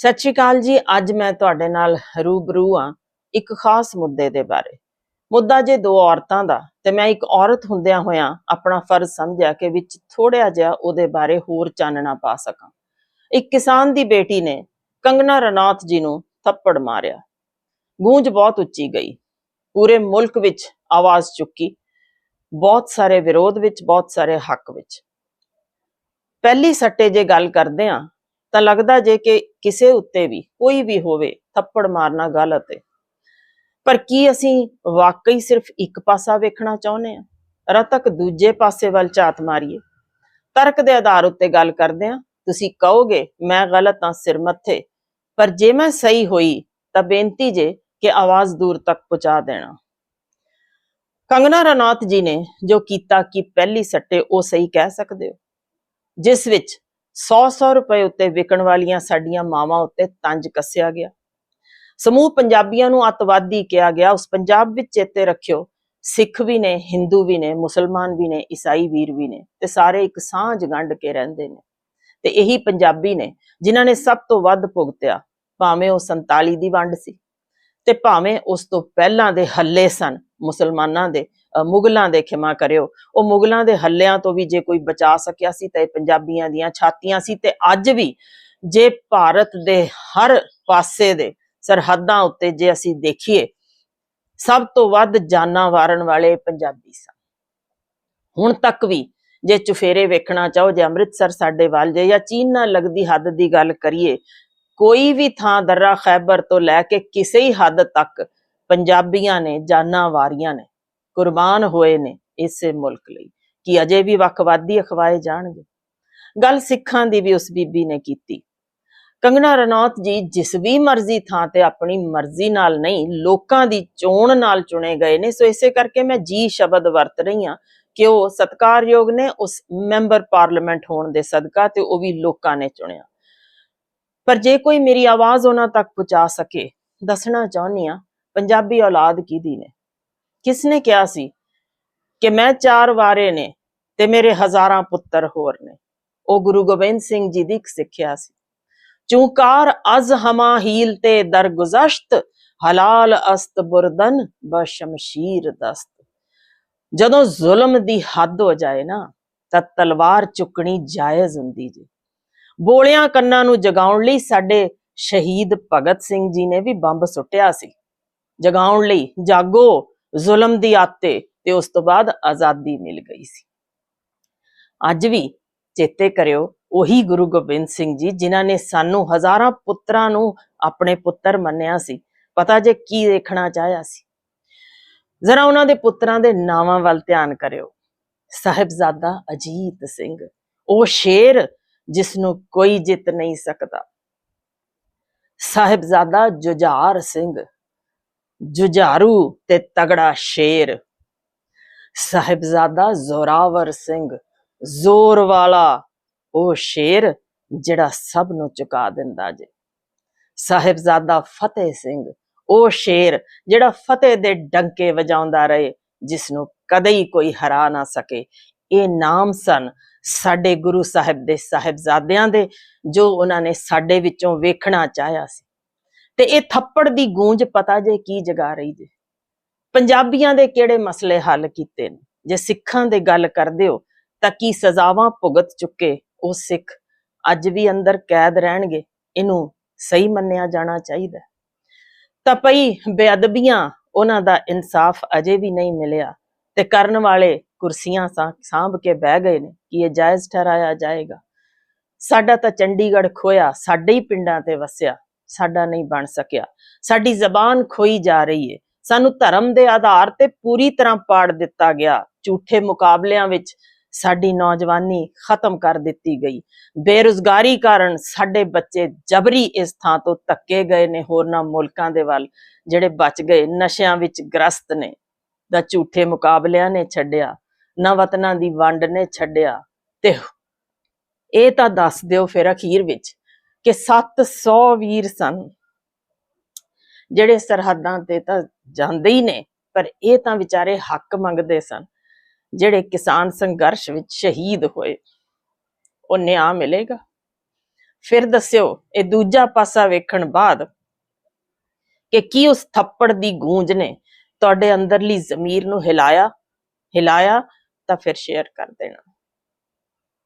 ਸਤਿ ਸ਼੍ਰੀ ਅਕਾਲ ਜੀ। ਅੱਜ ਮੈਂ ਤੁਹਾਡੇ ਨਾਲ ਰੂਬਰੂ ਆ ਇੱਕ ਖਾਸ ਮੁੱਦੇ ਦੇ ਬਾਰੇ। ਮੁੱਦਾ ਜੇ ਦੋ ਔਰਤਾਂ ਦਾ, ਤੇ ਮੈਂ ਇੱਕ ਔਰਤ ਹੁੰਦਿਆਂ ਹੋਇਆਂ ਆਪਣਾ ਫਰਜ਼ ਸਮਝਿਆ ਕਿ ਵਿੱਚ ਥੋੜਿਆ ਜਿਹਾ ਉਹਦੇ ਬਾਰੇ ਹੋਰ ਚਾਨਣਾ ਪਾ ਸਕਾਂ। ਇੱਕ ਕਿਸਾਨ ਦੀ ਬੇਟੀ ਨੇ ਕੰਗਨਾ ਰਣੌਤ ਜੀ ਨੂੰ ਥੱਪੜ ਮਾਰਿਆ। ਗੂੰਜ ਬਹੁਤ ਉੱਚੀ ਗਈ। ਪੂਰੇ ਮੁਲਕ ਵਿੱਚ ਆਵਾਜ਼ ਚੁੱਕੀ। ਬਹੁਤ ਸਾਰੇ ਵਿਰੋਧ ਵਿੱਚ, ਬਹੁਤ ਸਾਰੇ ਹੱਕ ਵਿੱਚ। ਪਹਿਲੀ ਸੱਟੇ ਜੇ ਗੱਲ ਕਰਦੇ ਆ ਤਾਂ ਲੱਗਦਾ ਜੇ ਕਿ ਕਿਸੇ ਉੱਤੇ ਵੀ ਕੋਈ ਵੀ ਹੋਵੇ ਥੱਪੜ ਮਾਰਨਾ ਗਲਤ ਹੈ। ਪਰ ਕੀ ਅਸੀਂ ਵਾਕਈ ਸਿਰਫ ਇੱਕ ਪਾਸਾ ਵੇਖਣਾ ਚਾਹੁੰਦੇ ਆ ਰਤਕ ਦੂਜੇ ਪਾਸੇ ਵੱਲ ਝਾਤ ਮਾਰੀਏ। ਤਰਕ ਦੇ ਆਧਾਰ ਉੱਤੇ ਗੱਲ ਕਰਦੇ ਆ ਤੁਸੀਂ ਕਹੋਗੇ, ਮੈਂ ਗਲਤ ਹਾਂ, ਸਿਰ ਮੱਥੇ। ਪਰ ਜੇ ਮੈਂ ਸਹੀ ਹੋਈ, ਤਾਂ ਬੇਨਤੀ ਜੇ ਕਿ ਆਵਾਜ਼ ਦੂਰ ਤੱਕ ਪਹੁੰਚਾ ਦੇਣਾ। ਕੰਗਨਾ ਰਣੌਤ ਜੀ ਨੇ ਜੋ ਕੀਤਾ ਕਿ ਪਹਿਲੀ ਸੱਟੇ ਉਹ ਸਹੀ ਕਹਿ ਸਕਦੇ ਹੋ। ਜਿਸ ਵਿੱਚ 100-100 ਰੁਪਏ ਉੱਤੇ ਵਿਕਣ ਵਾਲੀਆਂ ਸਾਡੀਆਂ ਮਾਵਾਂ ਉੱਤੇ ਤੰਜ ਕੱਸਿਆ ਗਿਆ। ਸਮੂਹ ਪੰਜਾਬੀਆਂ ਨੂੰ ਅਤਵਾਦੀ ਕਿਹਾ ਗਿਆ। ਉਸ ਪੰਜਾਬ ਵਿੱਚ ਚੇਤੇ ਰੱਖਿਓ, ਸਿੱਖ ਵੀ ਨੇ, ਹਿੰਦੂ ਵੀ ਨੇ, ਮੁਸਲਮਾਨ ਵੀ ਨੇ, ਈਸਾਈ ਵੀਰ ਵੀ ਨੇ ਤੇ ਸਾਰੇ ਇੱਕ ਸਾਂਝ ਗੰਢ ਕੇ ਰਹਿੰਦੇ ਨੇ ਤੇ ਇਹੀ ਪੰਜਾਬੀ ਨੇ ਜਿਨ੍ਹਾਂ ਨੇ ਸਭ ਤੋਂ ਵੱਧ ਭੁਗਤਿਆ, ਭਾਵੇਂ ਉਹ 47 ਦੀ ਵੰਡ ਸੀ ਤੇ ਭਾਵੇਂ ਉਸ ਤੋਂ ਪਹਿਲਾਂ ਦੇ ਹੱਲੇ ਸਨ ਮੁਸਲਮਾਨਾਂ ਦੇ ਮੁਗਲਾਂ ਦੇ ਖਿਮਾ ਕਰਿਓ। ਉਹ ਮੁਗਲਾਂ ਦੇ ਹੱਲਿਆਂ ਤੋਂ ਵੀ ਜੇ ਕੋਈ ਬਚਾ ਸਕਿਆ ਸੀ ਤਾਂ ਇਹ ਪੰਜਾਬੀਆਂ ਦੀਆਂ ਛਾਤੀਆਂ ਸੀ ਤੇ ਅੱਜ ਵੀ ਜੇ ਭਾਰਤ ਦੇ ਹਰ ਪਾਸੇ ਦੇ ਸਰਹੱਦਾਂ ਉੱਤੇ ਜੇ ਅਸੀਂ ਦੇਖੀਏ, ਸਭ ਤੋਂ ਵੱਧ ਜਾਨਾਂ ਵਾਰਨ ਵਾਲੇ ਪੰਜਾਬੀ ਸਨ। ਹੁਣ ਤੱਕ ਵੀ ਜੇ ਚੁਫੇਰੇ ਵੇਖਣਾ ਚਾਹੋ, ਜੇ ਅੰਮ੍ਰਿਤਸਰ ਸਾਡੇ ਵੱਲ ਜੇ ਜਾਂ ਚੀਨ ਨਾਲ ਲੱਗਦੀ ਹੱਦ ਦੀ ਗੱਲ ਕਰੀਏ, ਕੋਈ ਵੀ ਥਾਂ ਦਰਰਾ ਖੈਬਰ ਤੋਂ ਲੈ ਕੇ ਕਿਸੇ ਹੀ ਹੱਦ ਤੱਕ ਪੰਜਾਬੀਆਂ ਨੇ, ਜਾਨਾਂ ਵਾਰੀਆਂ ਨੇ ਕੁਰਬਾਨ ਹੋਏ ਨੇ ਇਸੇ ਮੁਲਕ ਲਈ, ਕਿ ਅਜੇ ਵੀ ਵੱਖਵਾਦੀ ਅਖਵਾਏ ਜਾਣਗੇ। ਗੱਲ ਸਿੱਖਾਂ ਦੀ ਵੀ ਉਸ ਬੀਬੀ ਨੇ ਕੀਤੀ। ਕੰਗਣਾ ਰਣੌਤ ਜੀ ਜਿਸ ਵੀ ਮਰਜ਼ੀ ਥਾਂ ਤੇ ਆਪਣੀ ਮਰਜ਼ੀ ਨਾਲ ਨਹੀਂ, ਲੋਕਾਂ ਦੀ ਚੋਣ ਨਾਲ ਚੁਣੇ ਗਏ ਨੇ, ਸੋ ਇਸੇ ਕਰਕੇ ਮੈਂ ਜੀ ਸ਼ਬਦ ਵਰਤ ਰਹੀ ਹਾਂ ਕਿ ਉਹ ਸਤਕਾਰਯੋਗ ਨੇ, ਉਸ ਮੈਂਬਰ ਪਾਰਲੀਮੈਂਟ ਹੋਣ ਦੇ ਸਦਕਾ ਤੇ ਉਹ ਵੀ ਲੋਕਾਂ ਨੇ ਚੁਣਿਆ। ਪਰ ਜੇ ਕੋਈ ਮੇਰੀ ਆਵਾਜ਼ ਉਹਨਾਂ ਤੱਕ ਪਹੁੰਚਾ ਸਕੇ, ਦੱਸਣਾ ਚਾਹੁੰਦੀ ਆ ਪੰਜਾਬੀ ਔਲਾਦ ਕਿਹਦੀ ਨੇ? ਕਿਸਨੇ ਕਿਹਾ ਸੀ ਕਿ ਮੈਂ ਚਾਰ ਵਾਰੇ ਨੇ ਤੇ ਮੇਰੇ ਹਜ਼ਾਰਾਂ ਪੁੱਤਰ ਹੋਰ ਨੇ? ਉਹ ਗੁਰੂ ਗੋਬਿੰਦ ਸਿੰਘ ਜੀ ਦੀ ਸਿੱਖਿਆ ਸੀ। ਚੂਕਾਰ ਅਜ਼ ਹਮਾ ਹੀਲ ਤੇ ਦਰਗੁਜ਼ਸ਼ਤ, ਹਲਾਲ ਅਸਤ ਬੁਰਦਨ ਬਸ਼ਮਸ਼ੀਰ ਦਸਤ। ਜਦੋਂ ਜ਼ੁਲਮ ਦੀ ਹੱਦ ਹੋ ਜਾਏ ਨਾ, ਤਾਂ ਤਲਵਾਰ ਚੁੱਕਣੀ ਜਾਇਜ਼ ਹੁੰਦੀ ਜੀ। ਬੋਲਿਆਂ ਕੰਨਾਂ ਨੂੰ ਜਗਾਉਣ ਲਈ ਸਾਡੇ ਸ਼ਹੀਦ ਭਗਤ ਸਿੰਘ ਜੀ ਨੇ ਵੀ ਬੰਬ ਸੁੱਟਿਆ ਸੀ। ਜਗਾਉਣ ਲਈ ਜਾਗੋ ਜ਼ੁਲਮ ਦੀ ਆਤੇ ਤੇ ਉਸ ਤੋਂ ਬਾਅਦ ਆਜ਼ਾਦੀ ਮਿਲ ਗਈ ਸੀ। ਅੱਜ ਵੀ ਚੇਤੇ ਕਰਿਓ, ਉਹੀ ਗੁਰੂ ਗੋਬਿੰਦ ਸਿੰਘ ਜੀ ਜਿਨ੍ਹਾਂ ਨੇ ਸਾਨੂੰ ਹਜ਼ਾਰਾਂ ਪੁੱਤਰਾਂ ਨੂੰ ਆਪਣੇ ਪੁੱਤਰ ਮੰਨਿਆ ਸੀ। ਪਤਾ ਜੇ ਕੀ ਦੇਖਣਾ ਚਾਹਿਆ ਸੀ? ਜ਼ਰਾ ਉਹਨਾਂ ਦੇ ਪੁੱਤਰਾਂ ਦੇ ਨਾਵਾਂ ਵੱਲ ਧਿਆਨ ਕਰਿਓ। ਸਾਹਿਬਜ਼ਾਦਾ ਅਜੀਤ ਸਿੰਘ, ਉਹ ਸ਼ੇਰ ਜਿਸ ਨੂੰ ਕੋਈ ਜਿੱਤ ਨਹੀਂ ਸਕਦਾ। ਸਾਹਿਬਜ਼ਾਦਾ ਜੁਝਾਰ ਸਿੰਘ ਜੁਝਾਰੂ ਤੇ ਤਗੜਾ ਸ਼ੇਰ। ਸਾਹਿਬਜ਼ਾਦਾ ਜ਼ੋਰਾਵਰ ਸਿੰਘ, ਜ਼ੋਰ ਵਾਲਾ ਉਹ ਸ਼ੇਰ ਜਿਹੜਾ ਸਭ ਨੂੰ ਚੁਕਾ ਦਿੰਦਾ ਜੇ। ਸਾਹਿਬਜ਼ਾਦਾ ਫਤਿਹ ਸਿੰਘ, ਉਹ ਸ਼ੇਰ ਜਿਹੜਾ ਫਤਿਹ ਦੇ ਡੰਕੇ ਵਜਾਉਂਦਾ ਰਹੇ, ਜਿਸ ਨੂੰ ਕਦੇ ਹੀ ਕੋਈ ਹਰਾ ਨਾ ਸਕੇ। ਇਹ ਨਾਮ ਸਨ ਸਾਡੇ ਗੁਰੂ ਸਾਹਿਬ ਦੇ ਸਾਹਿਬਜ਼ਾਦਿਆਂ ਦੇ, ਜੋ ਉਹਨਾਂ ਨੇ ਸਾਡੇ ਵਿੱਚੋਂ ਵੇਖਣਾ ਚਾਹਿਆ ਸੀ। ਤੇ ਇਹ ਥੱਪੜ ਦੀ ਗੂੰਜ ਪਤਾ ਜੇ ਕੀ ਜਗਾ ਰਹੀ ਜੇ। ਪੰਜਾਬੀਆਂ ਦੇ ਕਿਹੜੇ ਮਸਲੇ ਹੱਲ ਕੀਤੇ ਨੇ? ਜੇ ਸਿੱਖਾਂ ਦੇ ਗੱਲ ਕਰਦੇ ਹੋ, ਤਾਂ ਕੀ ਸਜ਼ਾਵਾਂ ਭੁਗਤ ਚੁੱਕੇ ਉਹ ਸਿੱਖ ਅੱਜ ਵੀ ਅੰਦਰ ਕੈਦ ਰਹਿਣਗੇ? ਇਹਨੂੰ ਸਹੀ ਮੰਨਿਆ ਜਾਣਾ ਚਾਹੀਦਾ ਤਾਂ ਪਈ ਬੇਅਦਬੀਆਂ, ਉਹਨਾਂ ਦਾ ਇਨਸਾਫ ਅਜੇ ਵੀ ਨਹੀਂ ਮਿਲਿਆ ਤੇ ਕਰਨ ਵਾਲੇ ਕੁਰਸੀਆਂ ਸਾਂਭ ਕੇ ਬਹਿ ਗਏ ਨੇ, ਕਿ ਇਹ ਜਾਇਜ਼ ਠਹਿਰਾਇਆ ਜਾਏਗਾ। ਸਾਡਾ ਤਾਂ ਚੰਡੀਗੜ੍ਹ ਖੋਇਆ, ਸਾਡੇ ਹੀ ਪਿੰਡਾਂ ਤੇ ਵਸਿਆ। ਸਾਡਾ ਨਹੀਂ ਬਣ ਸਕਿਆ। ਸਾਡੀ ਜ਼ਬਾਨ ਖੋਈ ਜਾ ਰਹੀ ਹੈ ਸਾਨੂੰ ਧਰਮ ਦੇ ਆਧਾਰ ਤੇ ਪੂਰੀ ਤਰ੍ਹਾਂ ਪਾੜ ਦਿੱਤਾ ਗਿਆ। ਝੂਠੇ ਮੁਕਾਬਲਿਆਂ ਵਿੱਚ ਸਾਡੀ ਨੌਜਵਾਨੀ ਖਤਮ ਕਰ ਦਿੱਤੀ ਗਈ। ਬੇਰੁਜ਼ਗਾਰੀ ਕਾਰਨ ਸਾਡੇ ਬੱਚੇ ਜਬਰੀ ਇਸ ਥਾਂ ਤੋਂ ਧੱਕੇ ਗਏ ਨੇ ਹੋਰਨਾਂ ਮੁਲਕਾਂ ਦੇ ਵੱਲ, ਜਿਹੜੇ ਬਚ ਗਏ, ਨਸ਼ਿਆਂ ਵਿੱਚ ਗ੍ਰਸਤ ਨੇ। ਦਾ ਝੂਠੇ ਮੁਕਾਬਲਿਆਂ ਨੇ ਛੱਡਿਆ, ਨਾ ਵਤਨਾਂ ਦੀ ਵੰਡ ਨੇ ਛੱਡਿਆ। ਤੇ ਇਹ ਤਾਂ ਦੱਸ ਦਿਓ ਫਿਰ ਅਖੀਰ ਵਿੱਚ। ਕਿ 700 ਵੀਰ ਸਨ। ਜਿਹੜੇ ਸਰਹੱਦਾਂ ਤੇ ਤਾਂ ਜਾਂਦੇ ਹੀ ਨੇ, ਪਰ ਇਹ ਤਾਂ ਵਿਚਾਰੇ ਹੱਕ ਮੰਗਦੇ ਸਨ, ਜਿਹੜੇ ਕਿਸਾਨ ਸੰਘਰਸ਼ ਵਿੱਚ ਸ਼ਹੀਦ ਹੋਏ। ਉਹ ਨਿਆਂ ਮਿਲੇਗਾ। ਫਿਰ ਦੱਸਿਓ, ਇਹ ਦੂਜਾ ਪਾਸਾ ਵੇਖਣ ਬਾਅਦ ਕਿ ਕੀ ਉਸ ਥੱਪੜ ਦੀ ਗੂੰਜ ਨੇ ਤੁਹਾਡੇ ਅੰਦਰਲੀ ਜ਼ਮੀਰ ਨੂੰ ਹਿਲਾਇਆ ਹਿਲਾਇਆ ਤਾਂ ਫਿਰ ਸ਼ੇਅਰ ਕਰ ਦੇਣਾ।